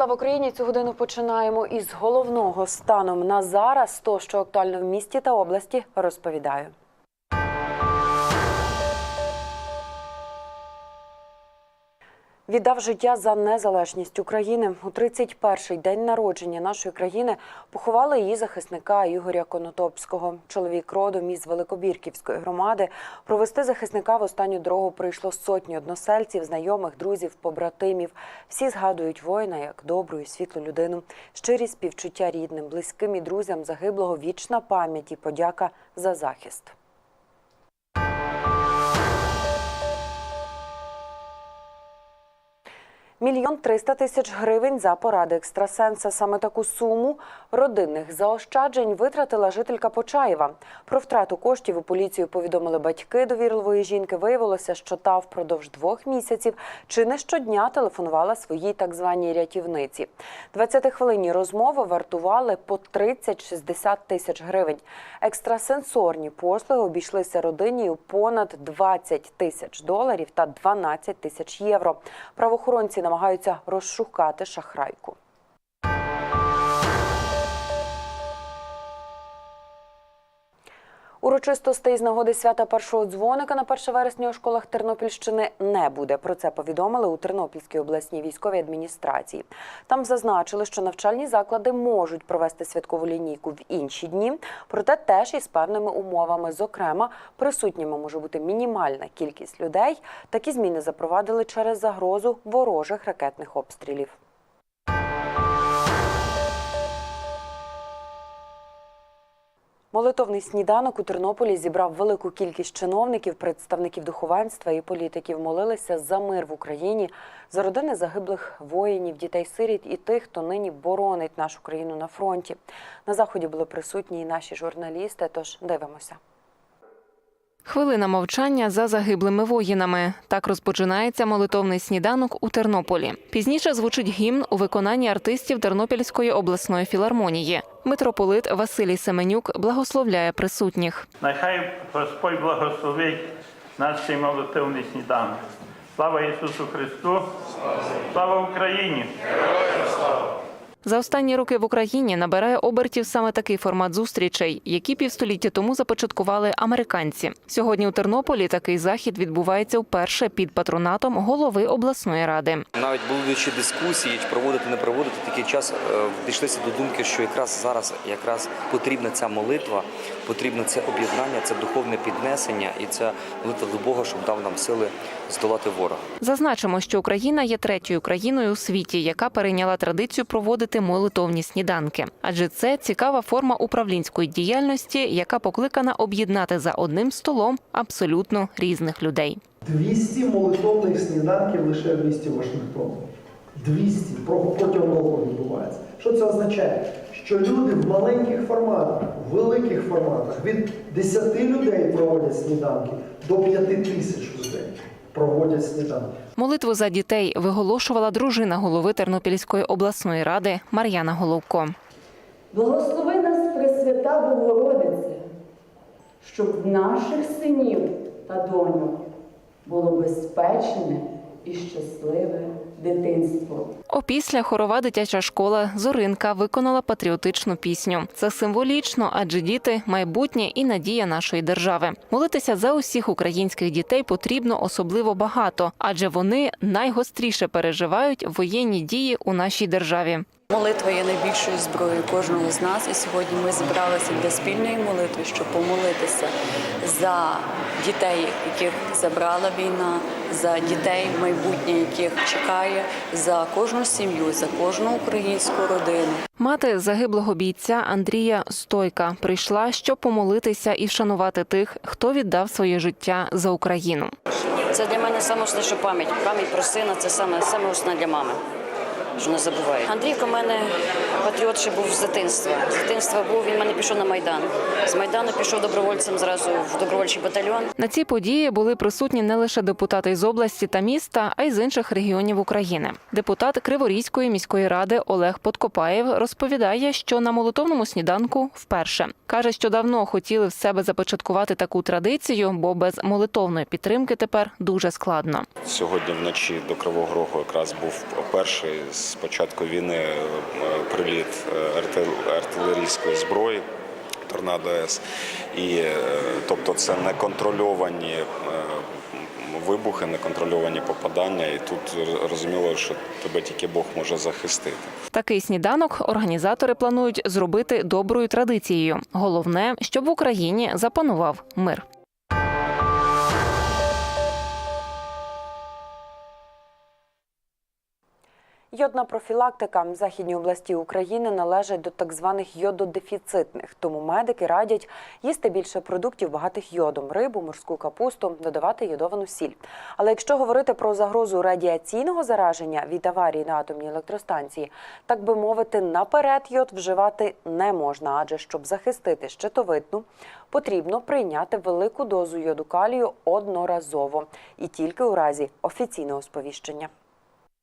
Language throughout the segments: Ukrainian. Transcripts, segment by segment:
Слава Україні! Цю годину починаємо із головного станом на зараз. То, що актуально в місті та області, розповідаю. Віддав життя за незалежність України у 31-й день народження нашої країни. Поховали її захисника Ігоря Конотопського. Чоловік родом із Великобірківської громади. Провести захисника в останню дорогу прийшло сотні односельців, знайомих, друзів, побратимів. Всі згадують воїна як добру і світлу людину. Щирі співчуття рідним, близьким і друзям загиблого вічна пам'ять і подяка за захист. Мільйон триста тисяч гривень за поради екстрасенса. Саме таку суму родинних заощаджень витратила жителька Почаєва. Про втрату коштів у поліцію повідомили батьки довірливої жінки. Виявилося, що та впродовж двох місяців чи не щодня телефонувала своїй так званій рятівниці. 20-хвилинні розмови вартували по 30-60 тисяч гривень. Екстрасенсорні послуги обійшлися родині у понад 20 тисяч доларів та 12 тисяч євро. Правоохоронці намагаються розшукати шахрайку. Урочистостей з нагоди свята першого дзвоника на 1 вересня у школах Тернопільщини не буде. Про це повідомили у Тернопільській обласній військовій адміністрації. Там зазначили, що навчальні заклади можуть провести святкову лінійку в інші дні, проте теж із певними умовами. Зокрема, присутніми може бути мінімальна кількість людей. Такі зміни запровадили через загрозу ворожих ракетних обстрілів. Молитовний сніданок у Тернополі зібрав велику кількість чиновників, представників духовенства і політиків. Молилися за мир в Україні, за родини загиблих воїнів, дітей-сиріт і тих, хто нині боронить нашу країну на фронті. На заході були присутні і наші журналісти. Тож дивимося. Хвилина мовчання за загиблими воїнами. Так розпочинається молитовний сніданок у Тернополі. Пізніше звучить гімн у виконанні артистів Тернопільської обласної філармонії. Митрополит Василій Семенюк благословляє присутніх. Нехай Господь благословить наш цей молитовний сніданок. Слава Ісусу Христу! Слава Україні! За останні роки в Україні набирає обертів саме такий формат зустрічей, які півстоліття тому започаткували американці. Сьогодні у Тернополі такий захід відбувається вперше під патронатом голови обласної ради. Навіть будучи дискусії, проводити, не проводити, такий час е, дійшлися до думки, що якраз зараз якраз потрібна ця молитва, потрібно це об'єднання, це духовне піднесення і це молитва до Бога, щоб дав нам сили здолати ворога. Зазначимо, що Україна є третьою країною у світі, яка перейняла традицію проводити молитовні сніданки, адже це цікава форма управлінської діяльності, яка покликана об'єднати за одним столом абсолютно різних людей. 200 молитовних сніданків лише в місті Вашингтон. 200 протягом року відбувається. Що це означає? Що люди в маленьких форматах, в великих форматах від 10 людей проводять сніданки до 5 тисяч людей проводять сніданки. Молитву за дітей виголошувала дружина голови Тернопільської обласної ради Мар'яна Головко. Благослови нас, Пресвята Богородице, щоб в наших синів та доньок було безпечне і щасливе дитинство. Опісля хорова дитяча школа Зоринка виконала патріотичну пісню. Це символічно, адже діти майбутнє і надія нашої держави. Молитися за усіх українських дітей потрібно особливо багато, адже вони найгостріше переживають воєнні дії у нашій державі. Молитва є найбільшою зброєю кожного з нас, і сьогодні ми зібралися для спільної молитви, щоб помолитися за дітей, яких забрала війна, за дітей, майбутнє яких чекає, за кожну сім'ю, за кожну українську родину. Мати загиблого бійця Андрія Стойка прийшла, щоб помолитися і вшанувати тих, хто віддав своє життя за Україну. Це для мене саме що пам'ять. Пам'ять про сина це саме саме для мами. Що не забуває. Андрійко в мене патріот ще був з дитинства. З дитинства був, він в мене пішов на Майдан. З Майдану пішов добровольцем зразу в добровольчий батальйон. На цій події були присутні не лише депутати з області та міста, а й з інших регіонів України. Депутат Криворізької міської ради Олег Подкопаєв розповідає, що на молитовному сніданку вперше каже, що давно хотіли в себе започаткувати таку традицію, бо без молитовної підтримки тепер дуже складно. Сьогодні вночі до Кривого Рогу якраз був перший з початку війни е, приліт е, артилерійської зброї. Торнадо С. І е, тобто це неконтрольовані вибухи, неконтрольовані попадання. І тут розуміло, що тебе тільки Бог може захистити. Такий сніданок організатори планують зробити доброю традицією. Головне, щоб в Україні запанував мир. Йодна профілактика в західній області України належить до так званих йододефіцитних, тому медики радять їсти більше продуктів багатих йодом: рибу, морську капусту, додавати йодовану сіль. Але якщо говорити про загрозу радіаційного зараження від аварії на атомній електростанції, так би мовити, наперед йод вживати не можна, адже щоб захистити щитовидну, потрібно прийняти велику дозу йоду калію одноразово і тільки у разі офіційного сповіщення.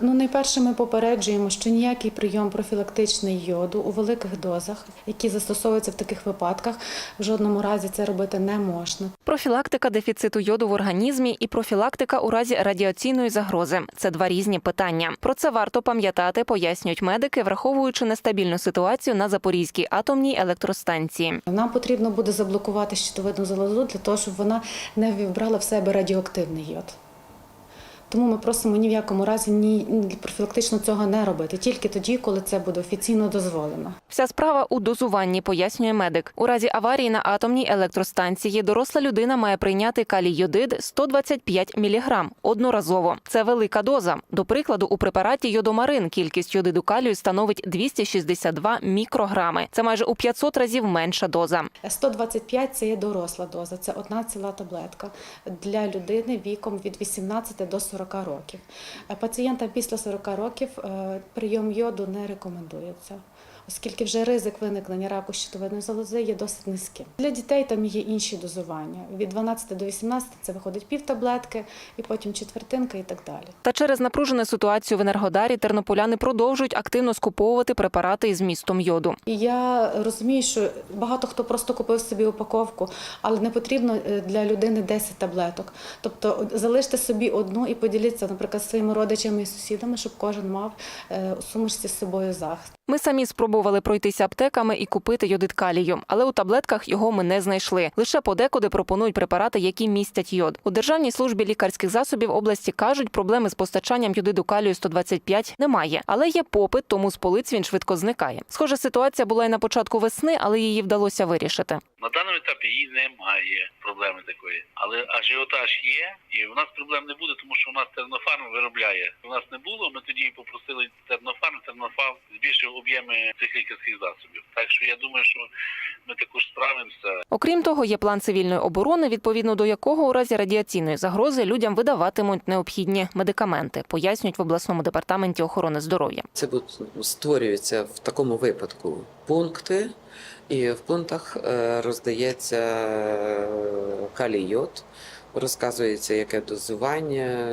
Ну, найперше, ми попереджуємо, що ніякий прийом профілактичний йоду у великих дозах, які застосовуються в таких випадках, в жодному разі це робити не можна. Профілактика дефіциту йоду в організмі і профілактика у разі радіаційної загрози це два різні питання. Про це варто пам'ятати, пояснюють медики, враховуючи нестабільну ситуацію на Запорізькій атомній електростанції. Нам потрібно буде заблокувати щитовидну залозу для того, щоб вона не вібрала в себе радіоактивний йод. Тому ми просимо ні в якому разі ні профілактично цього не робити, тільки тоді, коли це буде офіційно дозволено. Вся справа у дозуванні, пояснює медик. У разі аварії на атомній електростанції доросла людина має прийняти калій-йодид 125 мг одноразово. Це велика доза. До прикладу, у препараті йодомарин кількість йодиду калію становить 262 мікрограми. Це майже у 500 разів менша доза. 125 – це є доросла доза, це одна ціла таблетка для людини віком від 18 до 40 років. Е, Пацієнтам після 40 років е, прийом йоду не рекомендується. Оскільки вже ризик виникнення раку щитовидної залози є досить низьким. Для дітей там є інші дозування. Від 12 до 18 це виходить пів таблетки, і потім четвертинка і так далі. Та через напружену ситуацію в Енергодарі тернополяни продовжують активно скуповувати препарати із містом йоду. Я розумію, що багато хто просто купив собі упаковку, але не потрібно е, для людини 10 таблеток. Тобто залиште собі одну і поділіться, наприклад, своїми родичами і сусідами, щоб кожен мав е, у сумочці з собою захист. Ми самі спробували пройтися аптеками і купити йодид калію, але у таблетках його ми не знайшли. Лише подекуди пропонують препарати, які містять йод. У Державній службі лікарських засобів області кажуть, проблеми з постачанням йодиду калію 125 немає, але є попит, тому з полиць він швидко зникає. Схожа ситуація була й на початку весни, але її вдалося вирішити. На даному етапі її немає проблеми такої, але ажіотаж є, і в нас проблем не буде, тому що у нас тернофарм виробляє. У нас не було. Ми тоді попросили тернофарм. Тернофарм збільшив об'єми цих лікарських засобів. Так що я думаю, що ми також справимося. Окрім того, є план цивільної оборони, відповідно до якого у разі радіаційної загрози людям видаватимуть необхідні медикаменти, пояснюють в обласному департаменті охорони здоров'я. Це створюються в такому випадку пункти, і в пунктах е, роздається е, калій-йод, розказується, яке дозування.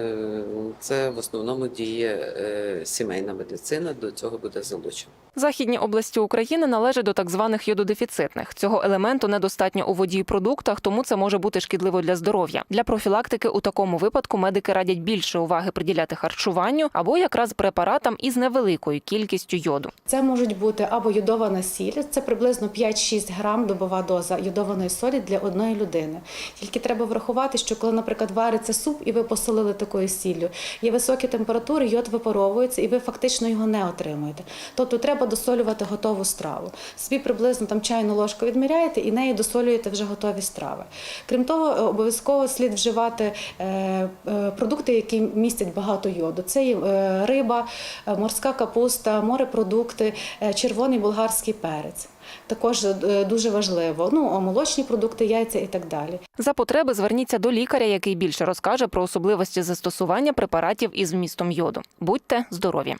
Це в основному діє е, сімейна медицина, до цього буде залучена. Західні області України належать до так званих йододефіцитних. Цього елементу недостатньо у воді і продуктах, тому це може бути шкідливо для здоров'я. Для профілактики у такому випадку медики радять більше уваги приділяти харчуванню або якраз препаратам із невеликою кількістю йоду. Це можуть бути або йодована сіль, це приблизно 5-6 грам добова доза йодованої солі для одної людини. Тільки треба врахувати, що коли, наприклад, вариться суп і ви посолили такою сіллю, є високі температури, йод випаровується, і ви фактично його не отримуєте. Тобто треба досолювати готову страву. Собі приблизно там чайну ложку відміряєте і нею досолюєте вже готові страви. Крім того, е, обов'язково слід вживати е, е, продукти, які містять багато йоду. Це риба, морська капуста, морепродукти, червоний болгарський перець. Також е, дуже важливо. Ну, молочні продукти, яйця і так далі. За потреби зверніться до лікаря, який більше розкаже про особливості застосування препаратів із вмістом йоду. Будьте здорові!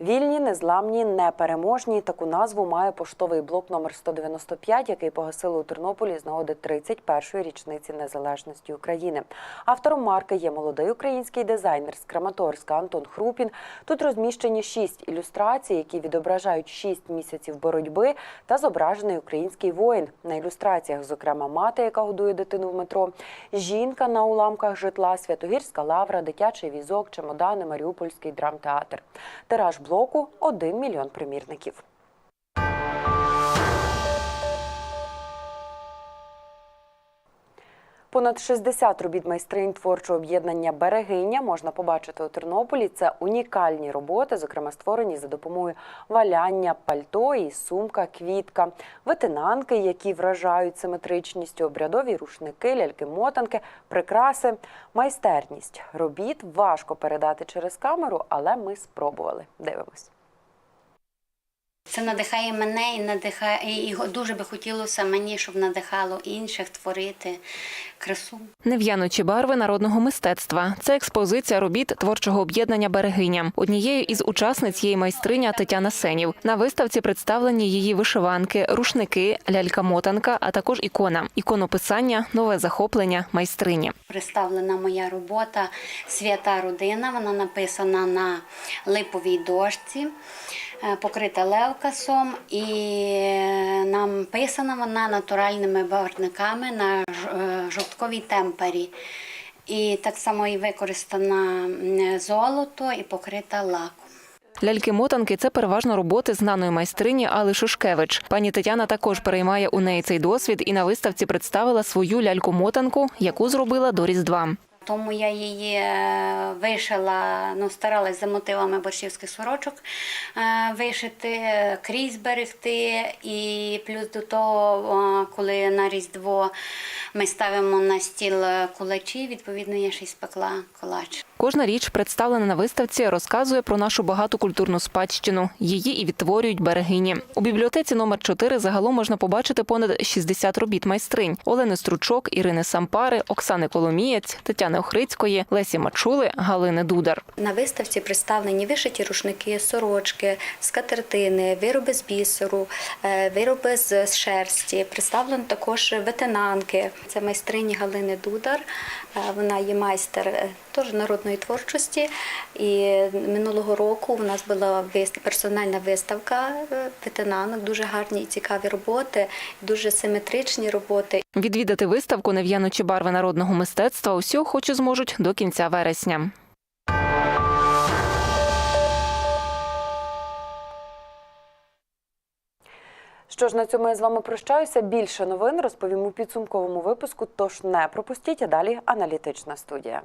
Вільні, незламні, непереможні. Таку назву має поштовий блок номер 195, який погасили у Тернополі з нагоди 31-ї річниці незалежності України. Автором марки є молодий український дизайнер з Краматорська Антон Хрупін. Тут розміщені шість ілюстрацій, які відображають шість місяців боротьби та зображений український воїн. На ілюстраціях, зокрема, мати, яка годує дитину в метро, жінка на уламках житла, Святогірська лавра, дитячий візок, чемодани, Маріупольський драмтеатр. Тираж блоку 1 мільйон примірників. Понад 60 робіт майстринь творчого об'єднання Берегиня можна побачити у Тернополі. Це унікальні роботи, зокрема створені за допомогою валяння, пальто і сумка, квітка, витинанки, які вражають симетричністю, обрядові рушники, ляльки-мотанки, прикраси, майстерність. Робіт важко передати через камеру, але ми спробували. Дивимось. Це надихає мене і надихає, і дуже би хотілося мені, щоб надихало інших творити красу. Нев'яночі барви народного мистецтва. Це експозиція робіт творчого об'єднання Берегиня. Однією із учасниць є майстриня Тетяна Сенів. На виставці представлені її вишиванки, рушники, лялька-мотанка, а також ікона, іконописання, нове захоплення майстрині. Представлена моя робота Свята родина. Вона написана на липовій дошці, покрита левкасом і е, написана вона натуральними барвниками на е, жовтковій темпері. І так само і використана золото і покрита лаком. Ляльки-мотанки це переважно роботи знаної майстрині Али Шушкевич. Пані Тетяна також переймає у неї цей досвід і на виставці представила свою ляльку-мотанку, яку зробила до Різдва. Тому я її е, вишила, ну старалась за мотивами борщівських сорочок е, вишити, е, крізь зберегти. І плюс до того, коли на Різдво ми ставимо на стіл кулачі, відповідно, я ще й спекла колач. Кожна річ, представлена на виставці, розказує про нашу багату культурну спадщину. Її і відтворюють берегині. У бібліотеці номер 4 загалом можна побачити понад 60 робіт майстринь: Олени Стручок, Ірини Сампари, Оксани Коломієць, Тетяни Охрицької, Лесі Мачули, Галини Дудар. На виставці представлені вишиті рушники, сорочки, скатертини, вироби з бісеру, е, вироби з з шерсті. Представлено також ветенанки. Це майстрині Галини Дудар. Е, Вона є майстер е, теж народної творчості. І минулого року у нас була персональна виставка е, ветенанок. Дуже гарні і цікаві роботи, дуже симетричні роботи. Відвідати виставку Нев'яночі барви народного мистецтва усі охочі зможуть до кінця вересня. Що ж, на цьому я з вами прощаюся. Більше новин розповім у підсумковому випуску. Тож не пропустіть, а далі аналітична студія.